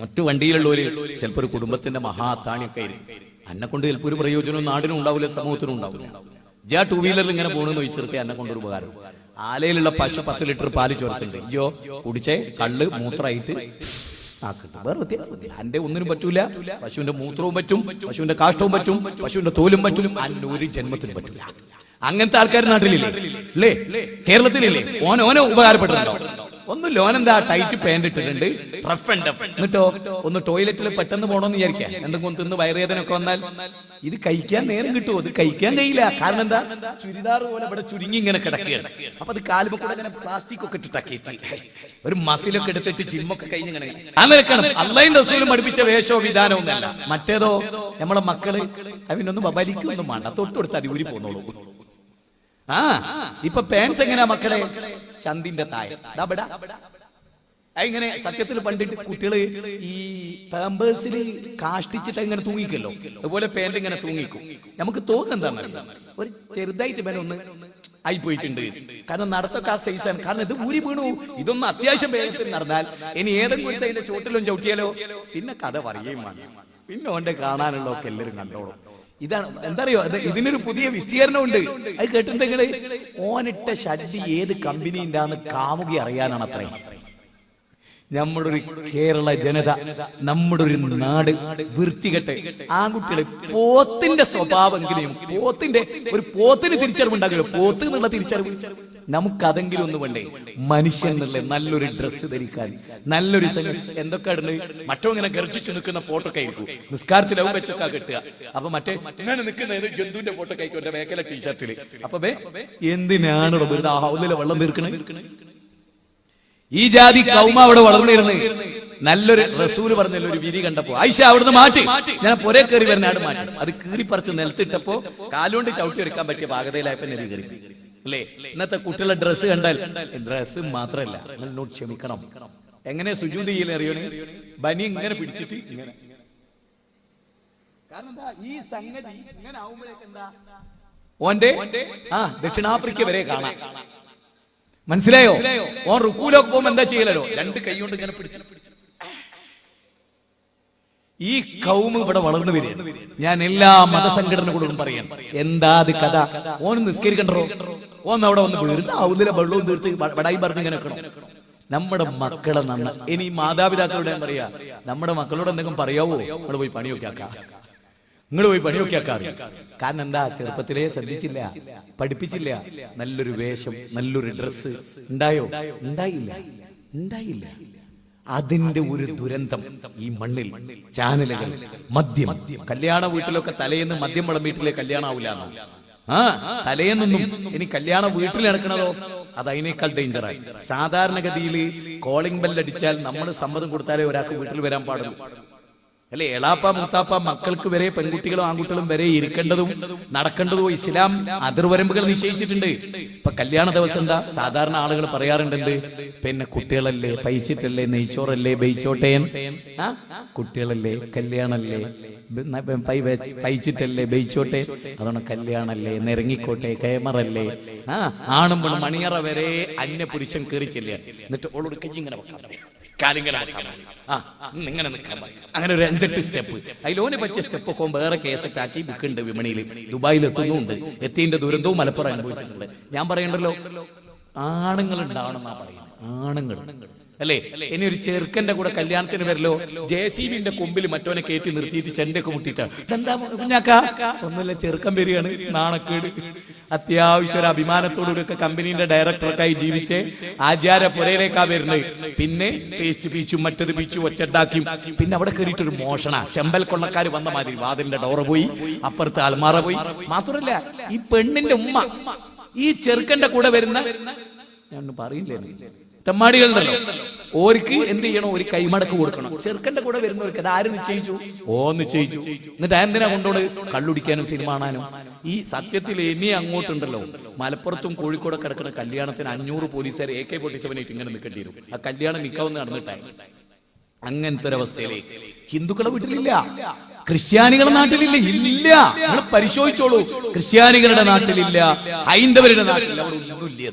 മറ്റു വണ്ടിയിലുള്ളവര് ചിലപ്പോ ഒരു കുടുംബത്തിന്റെ മഹാത്താണിയൊക്കെ എന്നെ കൊണ്ട് ചിലപ്പോൾ ഒരു പ്രയോജനവും നാടിനും ഉണ്ടാവില്ല സമൂഹത്തിനും ഉണ്ടാവില്ല. ജാ ടൂ വീലറിൽ ഇങ്ങനെ പോകണമെന്ന് ചോദിച്ചിട്ട് എന്നെ കൊണ്ടൊരു ഉപകാരം. ആലയിലുള്ള പശു പത്ത് ലിറ്റർ പാൽ ചോർത്തുണ്ട് ജോ കുടിച്ചേ കള്ള് മൂത്രമായിട്ട് ആക്കട്ടെ. വേറെ ഒന്നിനും പറ്റൂല പശുവിന്റെ മൂത്രവും പറ്റും പശുവിന്റെ കാഷ്ടവും പറ്റും പശുവിന്റെ തോലും പറ്റും അന്റെ ഒരു ജന്മത്തിനും പറ്റൂല. അങ്ങനത്തെ ആൾക്കാർ നാട്ടിലില്ലേ? കേരളത്തിലില്ലേ? ഓൻ ഓനെ ഉപകാരപ്പെട്ടിട്ടുണ്ടോ ലോൻ എന്താ ടൈറ്റ് പാന്റ് ഇട്ടിട്ടുണ്ട്. Rough tough. എന്നിട്ടോ? ഒന്ന് ടോയ്ലറ്റിൽ പെട്ടെന്ന് പോകണമെന്ന് വിചാരിക്കാം. എന്തെങ്കിലും തിന്ന് വയറുവേദന ഒക്കെ വന്നാൽ ഇത് കഴിക്കാൻ നേരം കിട്ടുമോ ഇത് കഴിക്കാൻ കഴിയില്ല. കാരണം എന്താ? ചുരിദാർ പോലെ ഇവിടെ ചുരുങ്ങി ഇങ്ങനെ കിടക്കുകയാണ്. അപ്പൊ അത് കാലുമൊക്കെ ഇങ്ങനെ പ്ലാസ്റ്റിക് ഒക്കെ ഇട്ടിട്ടാക്കിയിട്ട് ഒരു മസിലൊക്കെ എടുത്തിട്ട് ജിമ്മൊക്കെ കഴിഞ്ഞിങ്ങനെ അങ്ങനെയൊക്കെയാണ് അള്ളയും റസൂലും പഠിപ്പിച്ച വേഷോ വിധാനവും മറ്റേതോ? നമ്മളെ മക്കൾ അവനൊന്നും വലിക്കൊന്നും വേണ്ട. തൊട്ടുകൊടുത്ത് അത് ഊരി പോന്നോളൂ. ആ ഇപ്പൊ പാൻസ് എങ്ങനെയാ മക്കളെ? ചന്തിന്റെ താഴെ. ഇങ്ങനെ സത്യത്തിൽ പണ്ടിട്ട് കുട്ടികൾ ഈ പേമ്പേഴ്സിൽ കാഷ്ടിച്ചിട്ട് ഇങ്ങനെ തൂങ്ങിക്കല്ലോ. അതുപോലെ പാന്റ് ഇങ്ങനെ തൂങ്ങിക്കും. നമുക്ക് തോന്നുന്നതാ ഒരു ചെറുതായിട്ട് പേന ഒന്ന് ആയി പോയിട്ടുണ്ട് കാരണം നടത്തൊക്കെ ആ സൈസാണ് കാരണം ഇത് ഊരി വീണു. ഇതൊന്നും അത്യാവശ്യം വേഗത്തിൽ നടന്നാൽ ഇനി ഏതെങ്കിലും അതിന്റെ ചോട്ടിലും ചവിട്ടിയാലോ? പിന്നെ കഥ പറയുകയും വേണം. പിന്നെ ഓന്റെ കാണാനുള്ള എല്ലാവരും കണ്ടോളും. ഇതാണ് എന്താ അറിയോ അത് ഇതിനൊരു പുതിയ വിസ്തീർണം ഉണ്ട് അത് കേട്ടിട്ടുണ്ടെങ്കിൽ ഓനിട്ട ഷഡ്ഡി ഏത് കമ്പനീന്റെ ആന്ന് കാമുകി അറിയാനാണ് അത്രയും. നമ്മുടെ ഒരു കേരള ജനത നമ്മുടെ ഒരു നാട് വൃത്തികെട്ട് ആൺകുട്ടികളെ പോത്തിന്റെ സ്വഭാവം എങ്കിലും പോത്തിന്റെ ഒരു പോത്തിന് തിരിച്ചറിവുണ്ടാകില്ല പോത്ത് എന്നുള്ള തിരിച്ചറിവ്. നമുക്കതെങ്കിലും ഒന്ന് വേണ്ടേ? മനുഷ്യൻ എന്നുള്ള നല്ലൊരു ഡ്രസ്സ് ധരിക്കാൻ. നല്ലൊരു സംഗതി. എന്തൊക്കെ ഇടുന്നത് മറ്റോ ഇങ്ങനെ ഗർജിച്ചു നിൽക്കുന്ന ഫോട്ടോ കഴിക്കും നിസ്കാരത്തിൽ അവ വെച്ചൊക്കെ കിട്ടുക അപ്പൊ മറ്റേ ഇങ്ങനെ നിൽക്കുന്ന ഏത് ജന്തുവിന്റെ ഫോട്ടോ കഴിക്കും എന്റെ മേഖല ടീഷർട്ടിൽ അപ്പൊ എന്തിനാണ് ഹൗസിലെ ഹൗലിലെ വെള്ളം തീർക്കണേ ഈ ജാതി കൗമ അവിടെ വളർന്നിരുന്നു നല്ലൊരു റസൂൽ പറഞ്ഞല്ലോ ഒരു വിരി കണ്ടപ്പോ ആയിഷ അവിടുന്ന് മാറ്റി. ഞാൻ പുരേ കയറി വരുന്ന ആട് മാറ്റി. അത് കീറി കീറിപ്പറിച്ച് നിലത്തിട്ടപ്പോ കാലുകൊണ്ട് ചവിട്ടി എടുക്കാൻ പറ്റിയ പാകതയിലായപ്പോ നെല്ലി കയറി അല്ലേ ഇന്നത്തെ കുട്ടികളുടെ ഡ്രസ്സ് കണ്ടാൽ ഡ്രസ്സ് മാത്രല്ല എന്നോട് ക്ഷമിക്കണം. എങ്ങനെ സുജൂതി ചെയ്യലേ അറിയോന് ബനി ഇങ്ങനെ പിടിച്ചിട്ട് ഇങ്ങനെ. കാരണം എന്താ ഈ സംഗതി ഇങ്ങനെ ഓന്റെ ആ ദക്ഷിണാഫ്രിക്ക വരെ കാണാം. മനസ്സിലായോ? ഓൻ റുക്കൂലൊക്കെ പോകുമ്പോ എന്താ ചെയ്യലോ രണ്ട് കൈ കൊണ്ട് ഇങ്ങനെ പിടിച്ചു. ഈ കൗമ് ഇവിടെ വളർന്നു വരിക. ഞാൻ എല്ലാ മതസംഘടനകളോടും പറയാം എന്താ അത് കഥ? ഓൻ നിസ്കരിക്കണ്ടോ? ഓന്ന് അവിടെ ഒന്ന് വീർന്ന് ഔദിലെ വെള്ളവും തീർത്ത് വടായി പറഞ്ഞ് ഇങ്ങനെ നിൽക്കണം. നമ്മുടെ മക്കളെ നന്ന ഇനി മാതാപിതാക്കളോട് ഞാൻ പറയാ നമ്മുടെ മക്കളോട് എന്തെങ്കിലും പറയാവോ? നമ്മൾ പോയി പണിയൊക്കെ ആക്കാം. നിങ്ങൾ പോയി പണിയൊക്കെ ആക്കാറ് കാരണം എന്താ? ചെറുപ്പത്തിലേ ശ്രദ്ധിച്ചില്ല പഠിപ്പിച്ചില്ല. നല്ലൊരു വേഷം നല്ലൊരു ഡ്രസ്സ് ഉണ്ടായോ? ഉണ്ടായില്ല. ഉണ്ടായില്ല. അതിന്റെ ഒരു ദുരന്തം ഈ മണ്ണിൽ ചാനലുകൾ മദ്യം. കല്യാണ വീട്ടിലൊക്കെ തലേന്ന് മദ്യം വീട്ടിലെ കല്യാണം ആവില്ല ആ തലേന്നൊന്നും ഇനി കല്യാണം വീട്ടിൽ നടക്കണതോ? അത് അതിനേക്കാൾ ഡേഞ്ചറായി സാധാരണഗതിയിൽ കോളിംഗ് ബെല്ലടിച്ചാൽ നമ്മൾ സമ്മതം കൊടുത്താലേ ഒരാൾക്ക് വീട്ടിൽ വരാൻ പാടുള്ളൂ. അല്ലെ എളാപ്പ മുത്താപ്പ മക്കൾക്ക് വരെ പെൺകുട്ടികളും ആൺകുട്ടികളും വരെ ഇരിക്കേണ്ടതും നടക്കേണ്ടതും ഇസ്ലാം അതിർവരമ്പുകൾ നിശ്ചയിച്ചിട്ടുണ്ട്. ഇപ്പൊ കല്യാണ ദിവസം എന്താ? സാധാരണ ആളുകൾ പറയാറുണ്ട് എന്ത് പിന്നെ കുട്ടികളല്ലേ പൈച്ചിട്ടല്ലേ നെയ്ച്ചോറല്ലേ ബെയ്ച്ചോട്ടേൻ? കുട്ടികളല്ലേ കല്യാണല്ലേ പൈച്ചിട്ടല്ലേ ബെയ്ച്ചോട്ടെ അതുകൊണ്ട് കല്യാണല്ലേ നെറങ്ങിക്കോട്ടെ കേമറല്ലേ. ആ? ആണുമ്പോൾ മണിയറ വരെ അന്യ പുരുഷൻ കയറി എന്നിട്ട് ഓളോട് കൈ ഇങ്ങനെ പറയും. കാലിങ്ങനെ ആ ഇങ്ങനെ നിൽക്കാൻ അങ്ങനെ ഒരു അഞ്ചെട്ട് സ്റ്റെപ്പ്. അതിലോന് പറ്റിയ സ്റ്റെപ്പ് ഒക്കെ വേറെ കേസൊക്കെ ആക്കി വിൽക്കുന്നുണ്ട് വിപണിയിൽ. ദുബായിൽ എത്തുന്നുണ്ട്. എത്തിന്റെ ദുരന്തവും മലപ്പുറം അനുഭവിച്ചിട്ടുണ്ട്. ഞാൻ പറയണ്ടല്ലോ? ആണുങ്ങൾ ഉണ്ടാവണം എന്നാ പറയുന്നത്. ആണുങ്ങൾ. അല്ലേ? ഇനി ഒരു ചെറുക്കന്റെ കൂടെ കല്യാണത്തിന് വരലോ? ജെ സി ബിന്റെ കൊമ്പിൽ മറ്റോനെ കയറ്റി നിർത്തിയിട്ട് ചെണ്ടയൊക്കെ മുട്ടിയിട്ടാണ് ഇതെന്താ ഒന്നുമില്ല ചെറുക്കൻ വരികയാണ്. നാണക്കേട്. അത്യാവശ്യം ഒരു അഭിമാനത്തോടുകൂടി ഒക്കെ കമ്പനീന്റെ ഡയറക്ടർക്കായി ജീവിച്ച് ആചാര പുരയിലേക്കാ വരുന്നത്. പിന്നെ പേസ്റ്റ് പീച്ചും മറ്റത് പീച്ചും ഒച്ചണ്ടാക്കിയും പിന്നെ അവിടെ കയറിയിട്ട് ഒരു മോഷണ. ചെമ്പൽ കൊള്ളക്കാർ വന്ന മാതിരി വാതിലിന്റെ ഡോറ പോയി അപ്പുറത്ത് അൽമാറ പോയി. മാത്രമല്ല ഈ പെണ്ണിന്റെ ഉമ്മ ഈ ചെറുക്കന്റെ കൂടെ വരുന്ന ഞാൻ ഒന്നും പറയില്ലേ തെമ്മാടികളുണ്ടല്ലോ. ഓർക്ക് എന്ത് ചെയ്യണം? ഒരു കൈമടക്ക് കൊടുക്കണം. ചെറുക്കന്റെ കൂടെ വരുന്നവർക്ക് അത് ആര് നിശ്ചയിച്ചു? ഓ നിശ്ചയിച്ചു. എന്നിട്ട് എന്തിനാ കൊണ്ടോട് കള്ളുടിക്കാനും സിനിമ കാണാനും. ഈ സത്യത്തിൽ ഇനി അങ്ങോട്ടുണ്ടല്ലോ. മലപ്പുറത്തും കോഴിക്കോടൊക്കെ കിടക്കുന്ന കല്യാണത്തിന് അഞ്ഞൂറ് പോലീസുകാർ എ കെ ആയിട്ട് ഇങ്ങനെ നിൽക്കേണ്ടി വരും. ആ കല്യാണം നിൽക്കാവുന്ന നടന്നിട്ടായി അങ്ങനത്തെ ഒരു അവസ്ഥയിലേക്ക് ഹിന്ദുക്കളെ വീട്ടിലില്ല. ക്രിസ്ത്യാനികളുടെ നാട്ടിലില്ല. ഇല്ല. നിങ്ങൾ പരിശോധിച്ചോളൂ. ക്രിസ്ത്യാനികളുടെ നാട്ടിലില്ല. ഹൈന്ദവരുടെ നാട്ടിലില്ല. അവർ ഒന്നുമില്ല